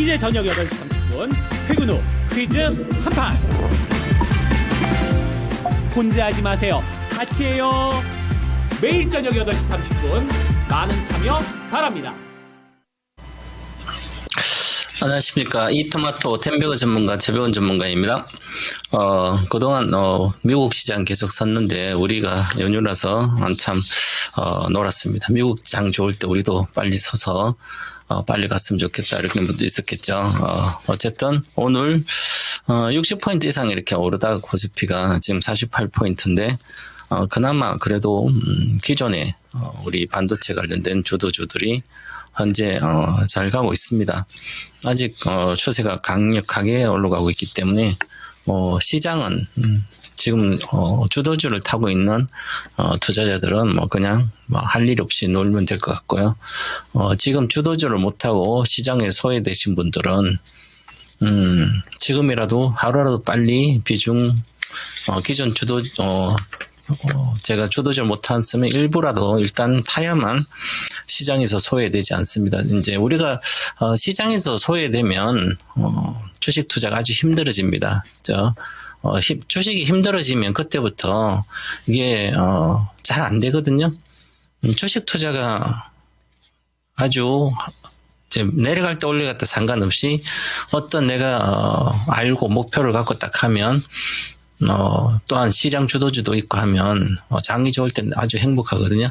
이제 저녁 8시 30분 퇴근 후 퀴즈 한판 혼자 하지 마세요 같이 해요 매일 저녁 8시 30분 많은 참여 바랍니다 안녕하십니까. 이 토마토 템베거 전문가 최배원 전문가입니다. 어, 그동안, 어, 미국 시장 계속 샀는데, 우리가 연휴라서 한참, 어, 놀았습니다. 미국 장 좋을 때 우리도 빨리 서서, 어, 빨리 갔으면 좋겠다. 이렇게 분도 있었겠죠. 어, 어쨌든, 오늘, 어, 60포인트 이상 이렇게 오르다가 고스피가 지금 48포인트인데, 어, 그나마 그래도, 음, 기존에, 어, 우리 반도체 관련된 주도주들이 현재 어, 잘 가고 있습니다. 아직 어, 추세가 강력하게 올라가고 있기 때문에 뭐 시장은 음, 지금 어, 주도주를 타고 있는 어, 투자자들은 뭐 그냥 뭐 할 일 없이 놀면 될 것 같고요. 어, 지금 주도주를 못 타고 시장에 소외되신 분들은 음, 지금이라도 하루라도 빨리 비중 어, 기존 주도 어, 어, 제가 주도를 못했으면 일부라도 일단 타야만 시장에서 소외되지 않습니다. 이제 우리가 어, 시장에서 소외되면 어, 주식 투자가 아주 힘들어집니다. 저 어, 힘- 주식이 힘들어지면 그때부터 이게 어, 잘 안 되거든요. 음, 주식 투자가 아주 내려갈 때 올라갔다 상관없이 어떤 내가 어, 알고 목표를 갖고 딱 하면 어, 또한 시장 주도주도 있고 하면 어, 장이 좋을 때는 아주 행복하거든요.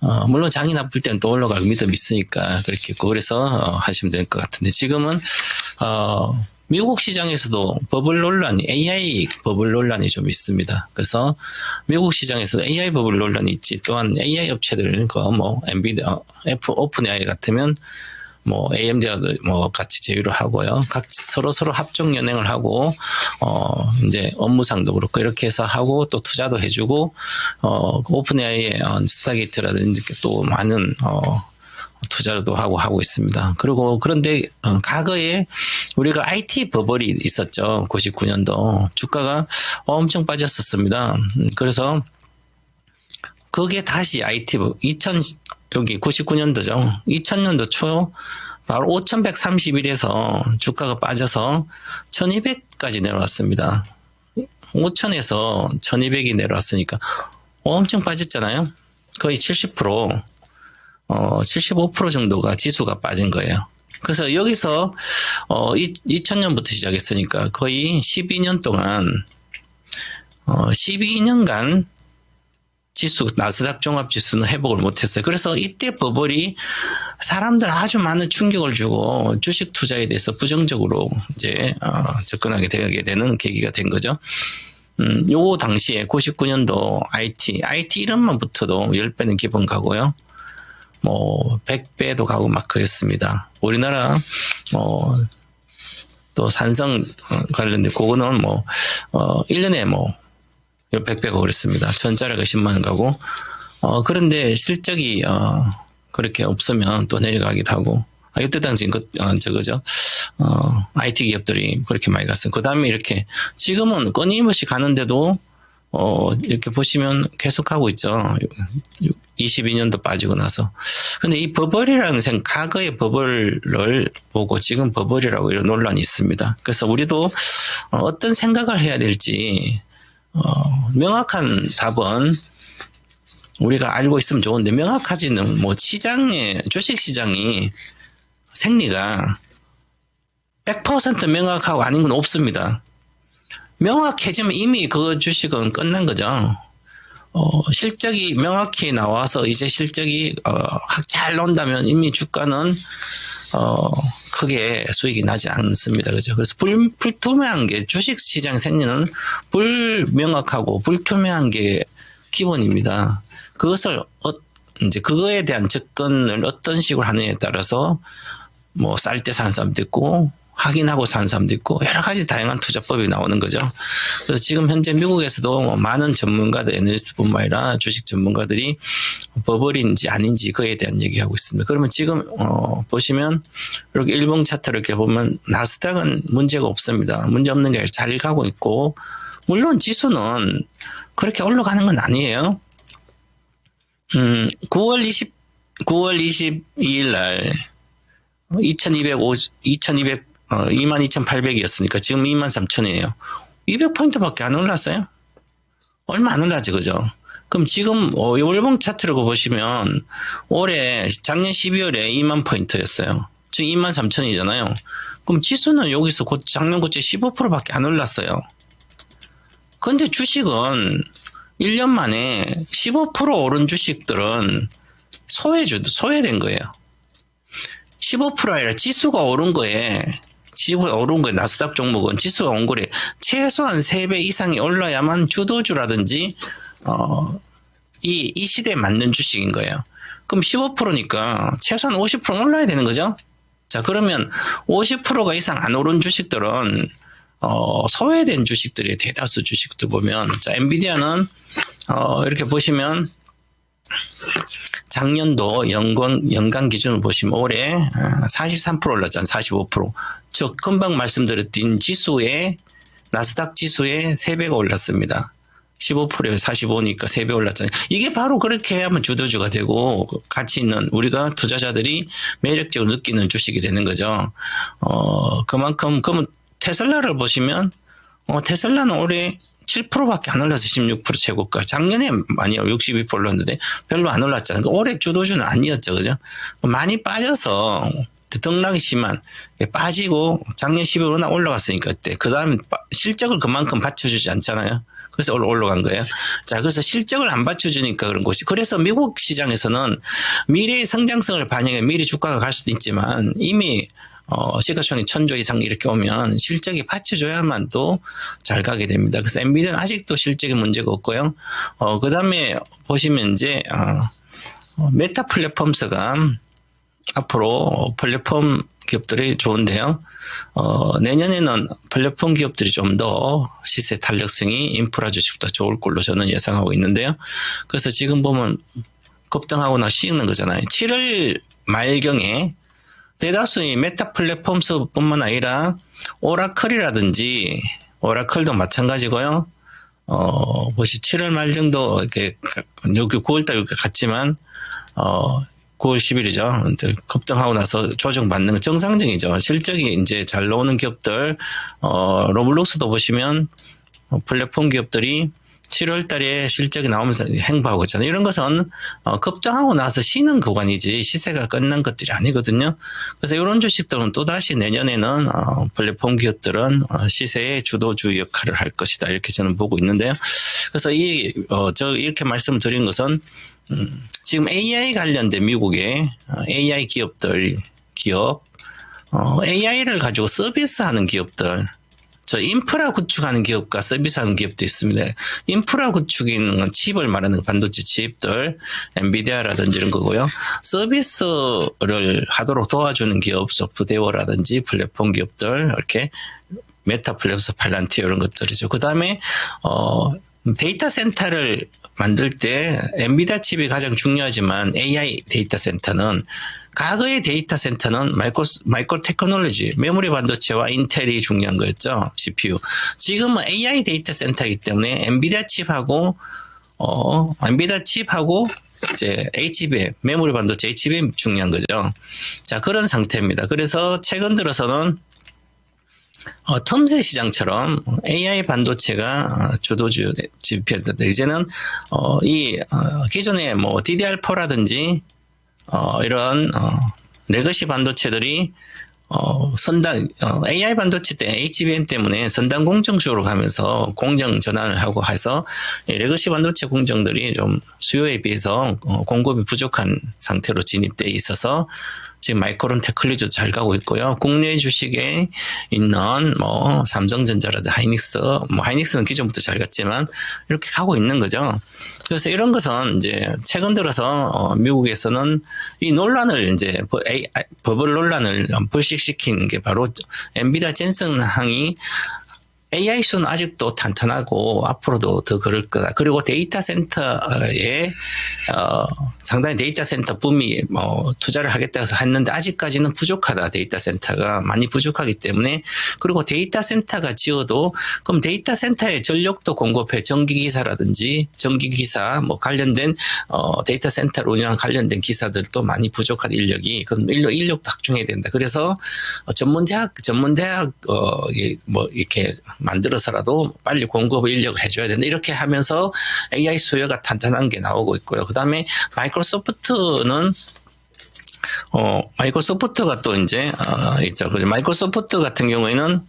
어, 물론 장이 나쁠 때는 또 올라갈 믿음이 있으니까 그렇게 있고 그래서 어, 하시면 될 것 같은데 지금은 어, 미국 시장에서도 버블 논란이 AI 버블 논란이 좀 있습니다. 그래서 미국 시장에서도 AI 버블 논란이 있지 또한 AI 업체들 그뭐 엔비디아, 애플 오픈 AI 같으면 뭐 AMD가 뭐 같이 제휴를 하고요. 각 서로 서로 합종 연행을 하고 어 이제 업무상도 그렇고 이렇게 해서 하고 또 투자도 해주고 어 오픈 AI의 어, 스타게이트라든지 또 많은 어 투자도 하고 하고 있습니다. 그리고 그런데 어, 과거에 우리가 IT 버블이 있었죠. 99년도 주가가 엄청 빠졌었습니다. 음, 그래서 그게 다시 IT 버2000 여기 99년도죠. 2000년도 초 바로 5131에서 주가가 빠져서 1200까지 내려왔습니다. 5000에서 1200이 내려왔으니까 엄청 빠졌잖아요. 거의 70%, 어, 75% 정도가 지수가 빠진 거예요. 그래서 여기서 어, 2000년부터 시작했으니까 거의 12년 동안 어, 12년간 지수 나스닥 종합 지수는 회복을 못했어요. 그래서 이때 버블이 사람들 아주 많은 충격을 주고 주식 투자에 대해서 부정적으로 이제 어, 접근하게 되게 되는 계기가 된 거죠. 음, 요 당시에 99년도 IT, IT 이름만 붙어도 10배는 기본 가고요. 뭐 100배도 가고 막 그랬습니다. 우리나라 뭐 또 산성 어, 관련된 그거는 뭐 어, 1년에 뭐 100배가 그랬습니다. 전자라가 10만 원 가고 어 그런데 실적이 어 그렇게 없으면 또 내려가기도 하고 아 이때 당시 그 어, 저거죠 어 IT 기업들이 그렇게 많이 갔어요. 그 다음에 이렇게 지금은 끊임없이 가는데도 어 이렇게 보시면 계속 하고 있죠. 22년도 빠지고 나서 근데 이 버블이라는 생 과거의 버블을 보고 지금 버블이라고 이런 논란이 있습니다. 그래서 우리도 어, 어떤 생각을 해야 될지 어, 명확한 답은 우리가 알고 있으면 좋은데 명확하지는 뭐 시장의 주식 시장이 생리가 100% 명확하고 아닌 건 없습니다. 명확해지면 이미 그 주식은 끝난 거죠. 어, 실적이 명확히 나와서 이제 실적이 어, 잘 나온다면 이미 주가는 어, 크게 수익이 나지 않습니다. 그죠? 그래서 불, 불투명한 게 주식 시장 생리는 불명확하고 불투명한 게 기본입니다. 그것을 어, 이제 그거에 대한 접근을 어떤 식으로 하느냐에 따라서 뭐 쌀 때 사는 사람도 있고 확인하고 사는 사람도 있고 여러 가지 다양한 투자법이 나오는 거죠. 그래서 지금 현재 미국에서도 뭐 많은 전문가들, 애널리스트뿐만 아니라 주식 전문가들이 버블인지 아닌지 그에 대한 얘기하고 있습니다. 그러면 지금 어, 보시면 이렇게 일봉 차트를 이렇게 보면 나스닥은 문제가 없습니다. 문제 없는 게 잘 가고 있고 물론 지수는 그렇게 올라가는 건 아니에요. 음, 9월 20 9월 22일 날 2250, 2200, 어, 22,800이었으니까 지금 23,000이에요. 200포인트밖에 안 올랐어요? 얼마 안 올랐지, 그죠? 그럼 지금, 어, 이 월봉 차트를 보시면 올해, 작년 12월에 2만 포인트였어요. 지금 2만 3천이잖아요. 그럼 지수는 여기서 곧 작년 고체 15%밖에 안 올랐어요. 근데 주식은 1년 만에 15% 오른 주식들은 소외주, 소외된 거예요. 15% 아니라 지수가 오른 거에, 지수가 오른 거에 나스닥 종목은 지수가 온 거래. 최소한 3배 이상이 올라야만 주도주라든지, 어, 이, 이 시대에 맞는 주식인 거예요. 그럼 15%니까 최소한 50% 올라야 되는 거죠? 자, 그러면 50%가 이상 안 오른 주식들은, 어, 소외된 주식들이 대다수 주식들 보면, 자, 엔비디아는, 어, 이렇게 보시면, 작년도 연간, 연간 기준으로 보시면 올해 43% 올랐잖아요. 45%. 즉, 금방 말씀드렸던 지수의, 나스닥 지수의 3배가 올랐습니다. 15%에 45니까 3배 올랐잖아요. 이게 바로 그렇게 해야만 주도주가 되고 가치 있는 우리가 투자자들이 매력적으로 느끼는 주식이 되는 거죠. 어, 그만큼, 그러면 테슬라를 보시면, 어, 테슬라는 올해 7%밖에 안 올라서 16% 최고가. 작년에 많이 62% 올랐는데 별로 안 올랐잖아요. 그러니까 올해 주도주는 아니었죠. 그죠? 많이 빠져서 등락이 심한 빠지고 작년 12월 워낙 올라갔으니까 그때 그 다음에 실적을 그만큼 받쳐주지 않잖아요. 그래서 올라- 올라간 거예요. 자, 그래서 실적을 안 받쳐주니까 그런 것이. 그래서 미국 시장에서는 미래의 성장성을 반영해 미래 주가가 갈 수도 있지만 이미 어, 시가총액 천조 이상 이렇게 오면 실적이 받쳐줘야만 또잘 가게 됩니다. 그래서 엔비디아는 아직도 실적에 문제가 없고요. 어, 그 다음에 보시면 이제, 어, 어, 메타 플랫폼스가 앞으로 플랫폼 기업들이 좋은데요. 어, 내년에는 플랫폼 기업들이 좀 더 시세 탄력성이 인프라 주식보다 좋을 걸로 저는 예상하고 있는데요. 그래서 지금 보면 급등하거나 씌는 거잖아요. 7월 말경에 대다수의 메타 플랫폼스뿐만 아니라 오라클이라든지 오라클도 마찬가지고요. 어, 보시 7월 말 정도 이렇게 가- 여기 9월 달 이렇게 갔지만 어 9월 10일이죠. 급등하고 나서 조정받는 건 정상적이죠. 실적이 이제 잘 나오는 기업들, 어, 로블록스도 보시면 어, 플랫폼 기업들이 7월 달에 실적이 나오면서 행보하고 있잖아요. 이런 것은 어, 급등하고 나서 쉬는 구간이지 시세가 끝난 것들이 아니거든요. 그래서 이런 주식들은 또다시 내년에는 어, 플랫폼 기업들은 어, 시세의 주도주 역할을 할 것이다. 이렇게 저는 보고 있는데요. 그래서 이, 어, 저 이렇게 말씀을 드린 것은 음, 지금 AI 관련된 미국의 어, AI 기업들, 기업, 어, AI를 가지고 서비스하는 기업들, 저 인프라 구축하는 기업과 서비스하는 기업도 있습니다. 인프라 구축인 건 칩을 말하는 거, 반도체 칩들, 엔비디아라든지 이런 거고요. 서비스를 하도록 도와주는 기업, 소프트웨어라든지 플랫폼 기업들, 이렇게 메타 플랫폼 팔란티어 이런 것들이죠. 그 다음에, 어, 데이터 센터를 만들 때 엔비디아 칩이 가장 중요하지만 AI 데이터 센터는 과거의 데이터 센터는 마이크로, 마이크로 테크놀로지, 메모리 반도체와 인텔이 중요한 거였죠. CPU. 지금은 AI 데이터 센터이기 때문에 엔비디아 칩하고, 어, 엔비디아 칩하고 이제 HBM, 메모리 반도체 HBM 중요한 거죠. 자, 그런 상태입니다. 그래서 최근 들어서는 어, 텀새 시장처럼 AI 반도체가 어, 주도주 지표다. 이제는 어, 이 어, 기존의 뭐 DDR4라든지 어, 이런 어, 레거시 반도체들이 어, 선단 어, AI 반도체 때 HBM 때문에 선단 공정 쪽으로 가면서 공정 전환을 하고 해서 이 레거시 반도체 공정들이 좀 수요에 비해서 어, 공급이 부족한 상태로 진입돼 있어서 지금 마이크론 테클리도 잘 가고 있고요. 국내 주식에 있는 뭐 삼성전자라든 하이닉스, 뭐 하이닉스는 기존부터 잘 갔지만 이렇게 가고 있는 거죠. 그래서 이런 것은 이제 최근 들어서 어, 미국에서는 이 논란을 이제 버블 논란을 불식시킨 게 바로 엔비디아 젠슨 항이 AI 수는 아직도 탄탄하고 앞으로도 더 그럴 거다. 그리고 데이터 센터에 어, 상당히 데이터 센터 붐이 뭐 투자를 하겠다 해서 했는데 아직까지는 부족하다. 데이터 센터가 많이 부족하기 때문에 그리고 데이터 센터가 지어도 그럼 데이터 센터에 전력도 공급해 전기 기사라든지 전기 기사 뭐 관련된 어, 데이터 센터를 운영한 관련된 기사들도 많이 부족한 인력이 그럼 인력 인력도 확충해야 된다. 그래서 어, 전문 대학 전문 대학 어, 이- 뭐 이렇게 만들어서라도 빨리 공급 인력을 해줘야 된다. 이렇게 하면서 AI 수요가 탄탄한 게 나오고 있고요. 그 다음에 마이크로소프트는 어, 마이크로소프트가 또 이제, 어, 있죠. 그죠. 마이크로소프트 같은 경우에는,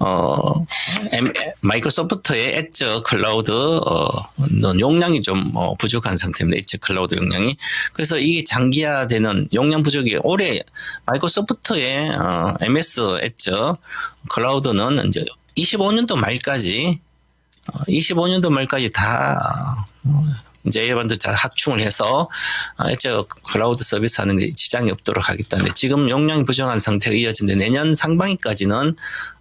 어, 엠- 마이크로소프트의 엣저 클라우드, 어, 는 용량이 좀, 어, 부족한 상태입니다. 엣저 클라우드 용량이. 그래서 이게 장기화되는 용량 부족이 올해 마이크로소프트의, 어, MS 엣저 클라우드는 이제 25년도 말까지, 어, 25년도 말까지 다, 어, 이제 일반도 다 확충을 해서 아, 엣저 클라우드 서비스 하는 게 지장이 없도록 하겠다는데 지금 용량이 부정한 상태가 이어지는데 내년 상반기까지는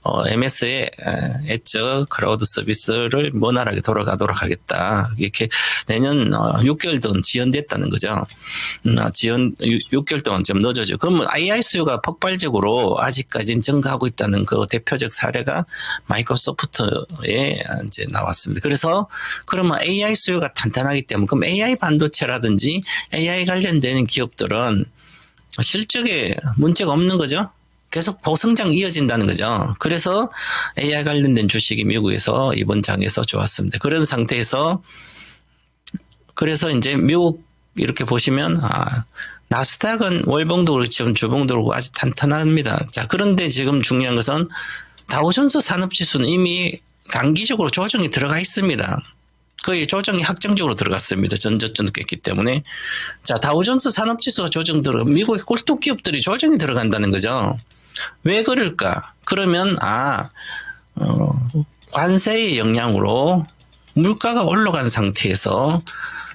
어, MS의 엣저 클라우드 서비스를 원활하게 돌아가도록 하겠다. 이렇게 내년 어, 6개월 동안 지연됐다는 거죠. 음, 아, 지연 6, 개월 동안 좀 늦어져. 그러면 AI 수요가 폭발적으로 아직까지는 증가하고 있다는 그 대표적 사례가 마이크로소프트에 이제 나왔습니다. 그래서 그러면 AI 수요가 탄탄하기 때문에 그럼 AI 반도체라든지 AI 관련된 기업들은 실적에 문제가 없는 거죠. 계속 고성장 이어진다는 거죠. 그래서 AI 관련된 주식이 미국에서 이번 장에서 좋았습니다. 그런 상태에서 그래서 이제 미국 이렇게 보시면 아 나스닥은 월봉도 그렇지만 주봉도 그렇고 아주 탄탄합니다. 자 그런데 지금 중요한 것은 다우존스 산업지수는 이미 단기적으로 조정이 들어가 있습니다. 거의 조정이 확정적으로 들어갔습니다. 전저점 깼기 때문에. 자, 다우존스 산업지수가 조정 들어, 미국의 꼴뚜 기업들이 조정이 들어간다는 거죠. 왜 그럴까? 그러면, 아, 어, 관세의 영향으로 물가가 올라간 상태에서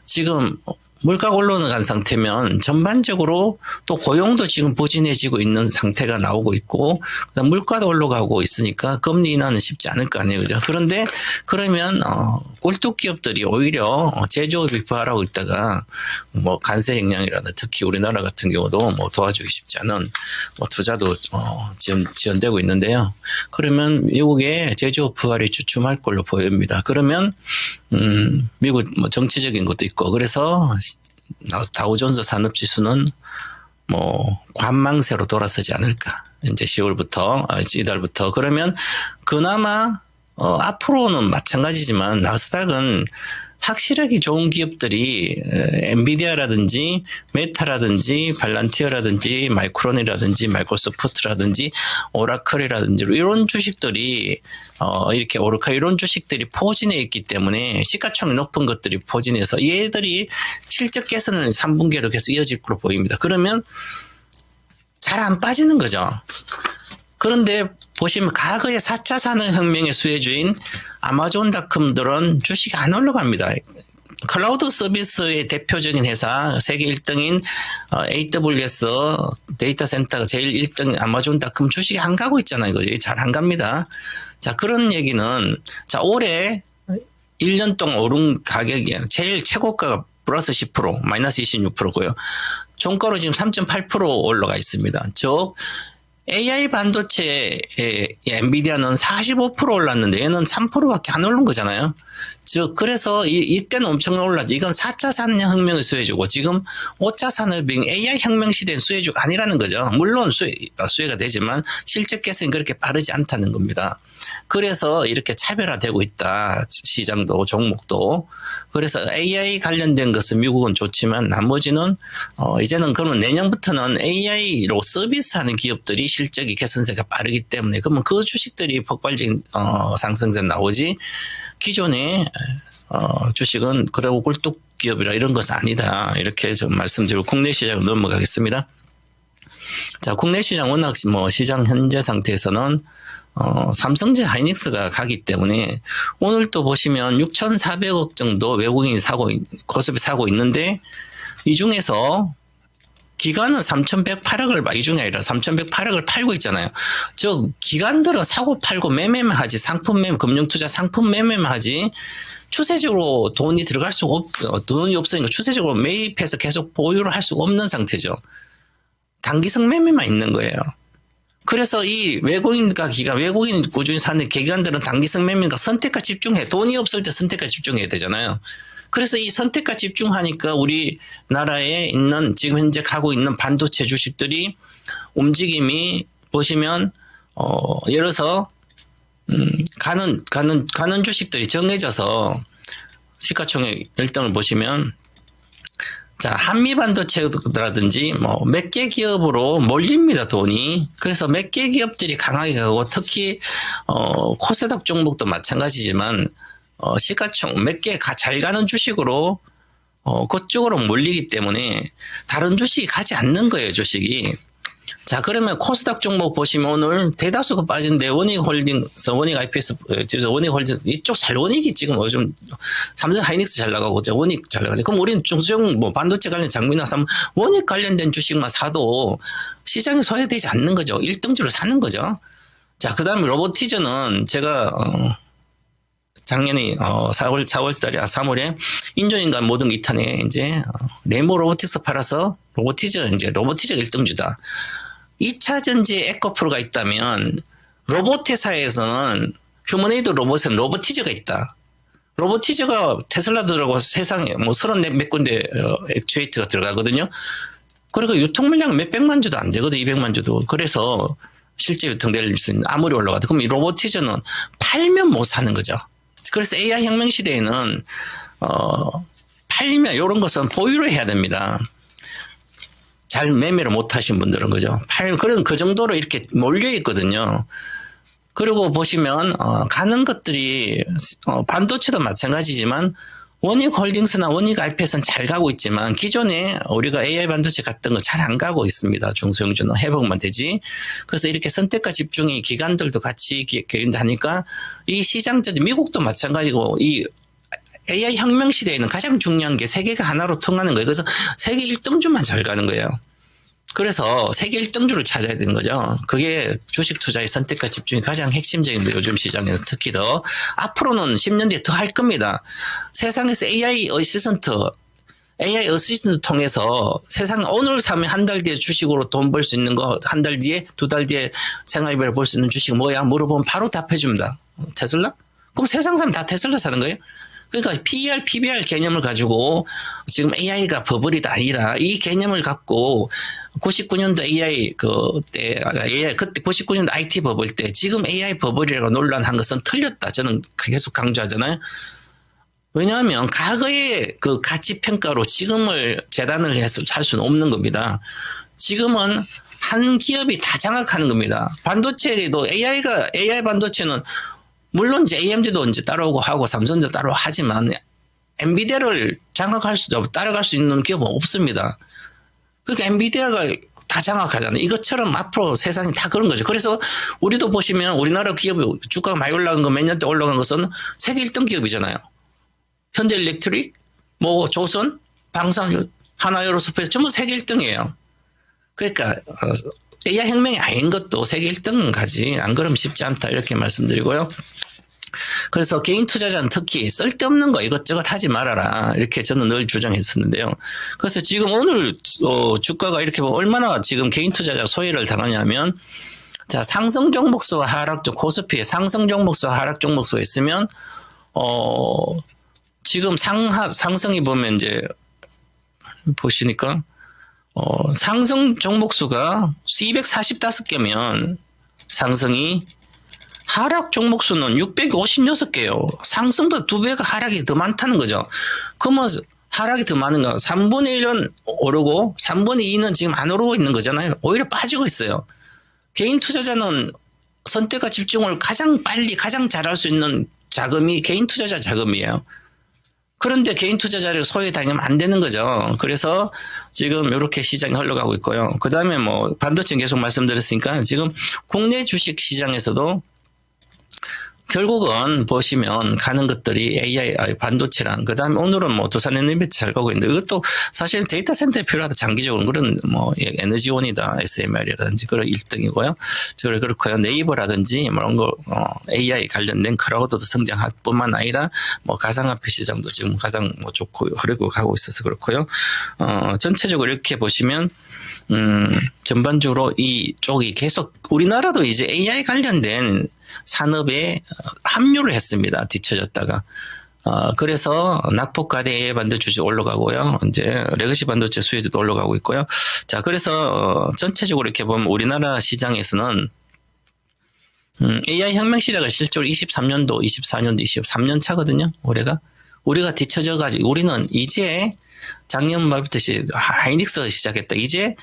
지금 물가가 올라간 상태면 전반적으로 또 고용도 지금 부진해지고 있는 상태가 나오고 있고 그다음 물가도 올라가고 있으니까 금리 인하는 쉽지 않을 거 아니에요, 그죠? 그런데 그러면 어, 꼴뚜 기업들이 오히려 어, 제조업이 부활하고 있다가 뭐 관세 영향이라든 특히 우리나라 같은 경우도 뭐 도와주기 쉽지 않은 뭐 투자도 어, 지원 지원되고 있는데요. 그러면 미국의 제조업 부활이 주춤할 걸로 보입니다. 그러면 음, 미국 뭐 정치적인 것도 있고. 그래서 다우존스 산업지수는 뭐 관망세로 돌아서지 않을까. 이제 10월부터 아, 이달부터. 그러면 그나마 어, 앞으로는 마찬가지지만 나스닥은 확실하게 좋은 기업들이 에, 엔비디아라든지 메타라든지 발란티어라든지 마이크론이라든지 마이크로소프트라든지 오라클이라든지 이런 주식들이 어 이렇게 오르카 이런 주식들이 포진해 있기 때문에 시가총이 높은 것들이 포진해서 얘들이 실적 개선은 3분기에도 계속 이어질 걸로 보입니다. 그러면 잘 안 빠지는 거죠. 그런데 보시면 과거의 4차 산업혁명의 수혜주인 아마존닷컴들은 주식이 안 올라갑니다. 클라우드 서비스의 대표적인 회사 세계 1등인 어, AWS 데이터 센터가 제일 1등 아마존닷컴 주식이 안 가고 있잖아요. 그죠? 잘 안 갑니다. 자, 그런 얘기는 자, 올해 1년 동안 오른 가격이 제일 최고가가 플러스 10% 마이너스 26%고요. 종가로 지금 3.8% 올라가 있습니다. 즉 AI 반도체의 엔비디아는 45% 올랐는데 얘는 3%밖에 안 오른 거잖아요. 즉 그래서 이, 이때는 엄청 올랐죠. 이건 4차 산업혁명의 수혜주고 지금 5차 산업인 AI 혁명 시대의 수혜주가 아니라는 거죠. 물론 수혜, 수혜가 되지만 실적 개선이 그렇게 빠르지 않다는 겁니다. 그래서 이렇게 차별화되고 있다. 시장도 종목도. 그래서 AI 관련된 것은 미국은 좋지만 나머지는 어 이제는 그러면 내년부터는 AI로 서비스하는 기업들이 실적이 개선세가 빠르기 때문에 그러면 그 주식들이 폭발적인 어 상승세 나오지 기존에 어 주식은 그러고 꿀뚝 기업이라 이런 것은 아니다 이렇게 좀 말씀드리고 국내 시장 넘어가겠습니다. 자 국내 시장 워낙 뭐 시장 현재 상태에서는 어, 삼성제 하이닉스가 가기 때문에 오늘 또 보시면 6,400억 정도 외국인이 사고, 있- 코스피 사고 있는데 이 중에서 기관은 3,108억을 이 중에 아니라 3,108억을 팔고 있잖아요. 저 기관들은 사고 팔고 매매만 하지 상품 매매, 금융투자 상품 매매만 하지 추세적으로 돈이 들어갈 수가 없, 어, 돈이 없으니까 추세적으로 매입해서 계속 보유를 할 수가 없는 상태죠. 단기성 매매만 있는 거예요. 그래서 이 외국인과 기관, 외국인 꾸준히 사는 기관들은 단기성 매매니까 선택과 집중해. 돈이 없을 때 선택과 집중해야 되잖아요. 그래서 이 선택과 집중하니까 우리 나라에 있는 지금 현재 가고 있는 반도체 주식들이 움직임이 보시면 어 예를 들어서 음 가는 가는 가는 주식들이 정해져서 시가총액 1등을 보시면 자, 한미 반도체라든지 뭐 몇 개 기업으로 몰립니다, 돈이. 그래서 몇 개 기업들이 강하게 가고 특히 어 코스닥 종목도 마찬가지지만 어 시가총 몇 개 잘 가는 주식으로 어 그쪽으로 몰리기 때문에 다른 주식이 가지 않는 거예요, 주식이. 자, 그러면 코스닥 종목 보시면 오늘 대다수가 빠진데 원익 홀딩스, 원익 IPS, 어, 저 원익 홀딩스 이쪽 잘 원익이 지금 요즘 삼성 하이닉스 잘 나가고 저 원익 잘 나가죠. 그럼 우리는 중소형 뭐 반도체 관련 장비나 삼 원익 관련된 주식만 사도 시장에 소외되지 않는 거죠. 1등주를 사는 거죠. 자, 그 다음에 로보티즈는 제가 어 작년에 어 4월 4월 달에 3월에 인조인간 모든 2탄에 이제 어, 레모 로보틱스 팔아서 로보티즈 이제 로보티즈 1등주다. 2차 전지에 에코프로가 있다면 로봇 회사에서는 휴머네이드 로봇은 로보티즈가 있다. 로보티즈가 테슬라들하고 세상에 뭐 서른 몇 군데 어, 액추에이트가 들어가거든요. 그리고 유통 물량 몇 백만 주도 안 되거든, 200만 주도. 그래서 실제 유통될 수 있는 아무리 올라가도 그럼 이 로보티즈는 팔면 못 사는 거죠. 그래서 AI 혁명 시대에는 어 팔면 이런 것은 보유를 해야 됩니다. 잘 매매를 못 하신 분들은 그죠. 팔 그런 그 정도로 이렇게 몰려 있거든요. 그리고 보시면 어, 가는 것들이 어, 반도체도 마찬가지지만 원익 홀딩스나 원익 IPS는 잘 가고 있지만 기존에 우리가 AI 반도체 갔던 거잘 안 가고 있습니다. 중소형주는 회복만 되지. 그래서 이렇게 선택과 집중이 기관들도 같이 하니까 이 시장 전 미국도 마찬가지고 이 AI 혁명 시대에는 가장 중요한 게 세계가 하나로 통하는 거예요. 그래서 세계 1등주만 잘 가는 거예요. 그래서 세계 1등주를 찾아야 되는 거죠. 그게 주식 투자의 선택과 집중이 가장 핵심적인 거 요즘 시장에서 특히 더 앞으로는 10년 뒤에 더 할 겁니다. 세상에서 AI 어시스턴트 AI 어시스턴트 통해서 세상 오늘 사면 한 달 뒤에 주식으로 돈 벌 수 있는 거 한 달 뒤에 두 달 뒤에 생활비를 벌 수 있는 주식 뭐야 물어보면 바로 답해 줍니다. 테슬라? 그럼 세상 사람 다 테슬라 사는 거예요? 그러니까 PER, PBR 개념을 가지고 지금 AI가 버블이다 아니라 이 개념을 갖고 99년도 AI 그때 AI 그때 99년도 IT 버블 때 지금 AI 버블이라고 논란한 것은 틀렸다. 저는 계속 강조하잖아요. 왜냐하면 과거의 그 가치 평가로 지금을 재단을 해서 살 수는 없는 겁니다. 지금은 한 기업이 다 장악하는 겁니다. 반도체에도 AI가 AI 반도체는 물론 이제 AMD도 이제 따라오고 하고 삼성도 따로 하지만 엔비디아를 장악할 수 따라갈 수 있는 기업은 없습니다. 그러니까 엔비디아가 다 장악하잖아요. 이것처럼 앞으로 세상이 다 그런 거죠. 그래서 우리도 보시면 우리나라 기업 주가가 많이 올라간 거 몇 년 때 올라간 것은 세계 1등 기업이잖아요. 현대 일렉트릭, 뭐 조선, 방산, 하나유로스페이스 전부 세계 1등이에요. 그러니까 어, AI 혁명이 아닌 것도 세계 1등 가지 안 그러면 쉽지 않다 이렇게 말씀드리고요. 그래서 개인 투자자는 특히 쓸데없는 거 이것저것 하지 말아라 이렇게 저는 늘 주장했었는데요. 그래서 지금 오늘 어, 주가가 이렇게 보면 얼마나 지금 개인 투자자 소외를 당하냐면 자 상승 종목수와 하락 종 코스피에 상승 종목수와 하락 종목수가 있으면 어 지금 상하 상승이 보면 이제 보시니까 어, 상승 종목수가 245개면 상승이 하락 종목수는 656개요. 상승보다 두 배가 하락이 더 많다는 거죠. 그러면 하락이 더 많은가? 3분의 1은 오르고 3분의 2는 지금 안 오르고 있는 거잖아요. 오히려 빠지고 있어요. 개인 투자자는 선택과 집중을 가장 빨리 가장 잘할 수 있는 자금이 개인 투자자 자금이에요. 그런데 개인 투자자를 소외당하면 안 되는 거죠. 그래서 지금 이렇게 시장이 흘러가고 있고요. 그 다음에 뭐 반도체 계속 말씀드렸으니까 지금 국내 주식 시장에서도 결국은 보시면 가는 것들이 AI 아, 반도체랑 그 다음에 오늘은 뭐 두산 에너비트 잘 가고 있는데 이것도 사실 데이터 센터에 필요하다 장기적으로 그런 뭐 예, 에너지원이다 SMR이라든지 그런 1등이고요. 저를 그렇고요 네이버라든지 뭐 이런 거 어, AI 관련된 크라우드도 성장뿐만 아니라 뭐 가상화폐 시장도 지금 가장 뭐 좋고 흐르고 가고 있어서 그렇고요. 어, 전체적으로 이렇게 보시면 음, 전반적으로 이 쪽이 계속 우리나라도 이제 AI 관련된 산업에 어, 합류를 했습니다. 뒤쳐졌다가. 어, 그래서 낙폭과대 AI 반도체 올라가고요. 이제 레거시 반도체 수혜도 올라가고 있고요. 자, 그래서 어, 전체적으로 이렇게 보면 우리나라 시장에서는 음, AI 혁명 시대가 실제로 23년도, 24년도, 23년 차거든요. 올해가. 우리가 뒤쳐져 가지고 우리는 이제 작년 말부터 시 하이닉스가 시작했다. 이제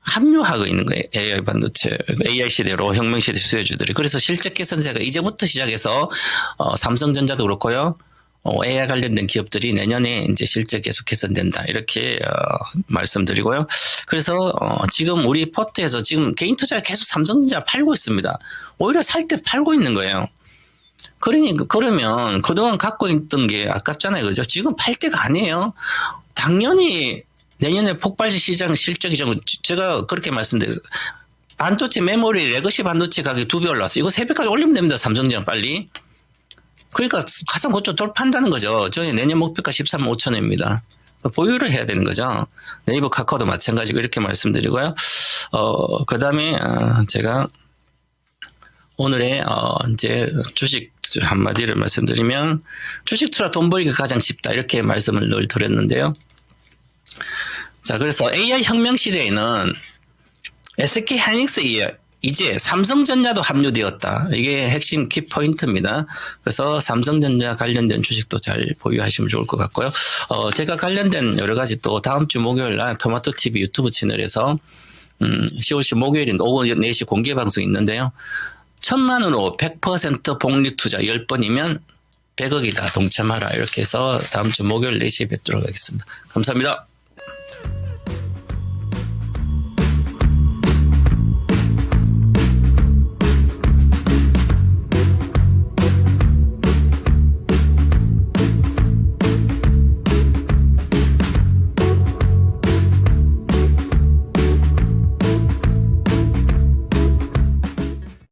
합류하고 있는 거예요. AI 반도체, AI 시대로 혁명 시대 수혜주들이. 그래서 실적 개선세가 이제부터 시작해서 어, 삼성전자도 그렇고요. 어, AI 관련된 기업들이 내년에 이제 실적 계속 개선된다. 이렇게 어, 말씀드리고요. 그래서 어, 지금 우리 포트에서 지금 개인 투자 계속 삼성전자 팔고 있습니다. 오히려 살 때 팔고 있는 거예요. 그러니 그러면 그동안 갖고 있던 게 아깝잖아요. 그죠? 지금 팔 때가 아니에요. 당연히 내년에 폭발 시장 실적이 좀 제가 그렇게 말씀드렸어요. 반도체 메모리 레거시 반도체 가격이 두 배 올랐어요. 이거 세 배까지 올리면 됩니다. 삼성전 빨리. 그러니까 가장 고점 돌파한다는 거죠. 저희 내년 목표가 13만 5천 원입니다. 보유를 해야 되는 거죠. 네이버 카카오도 마찬가지고 이렇게 말씀드리고요. 어, 그 다음에, 어, 제가 오늘의, 어, 이제 주식 한마디를 말씀드리면 주식 투자 돈 벌기가 가장 쉽다. 이렇게 말씀을 늘 드렸는데요. 자, 그래서 AI 혁명 시대에는 SK 하이닉스 이제 삼성전자도 합류되었다. 이게 핵심 키포인트입니다. 그래서 삼성전자 관련된 주식도 잘 보유하시면 좋을 것 같고요. 어, 제가 관련된 여러 가지 또 다음 주 목요일 날 토마토 TV 유튜브 채널에서 음, 10월 목요일인 오후 4시 공개 방송 있는데요. 천만 원으로 100% 복리 투자 10번이면 100억이다 동참하라 이렇게 해서 다음 주 목요일 4시에 뵙도록 하겠습니다. 감사합니다.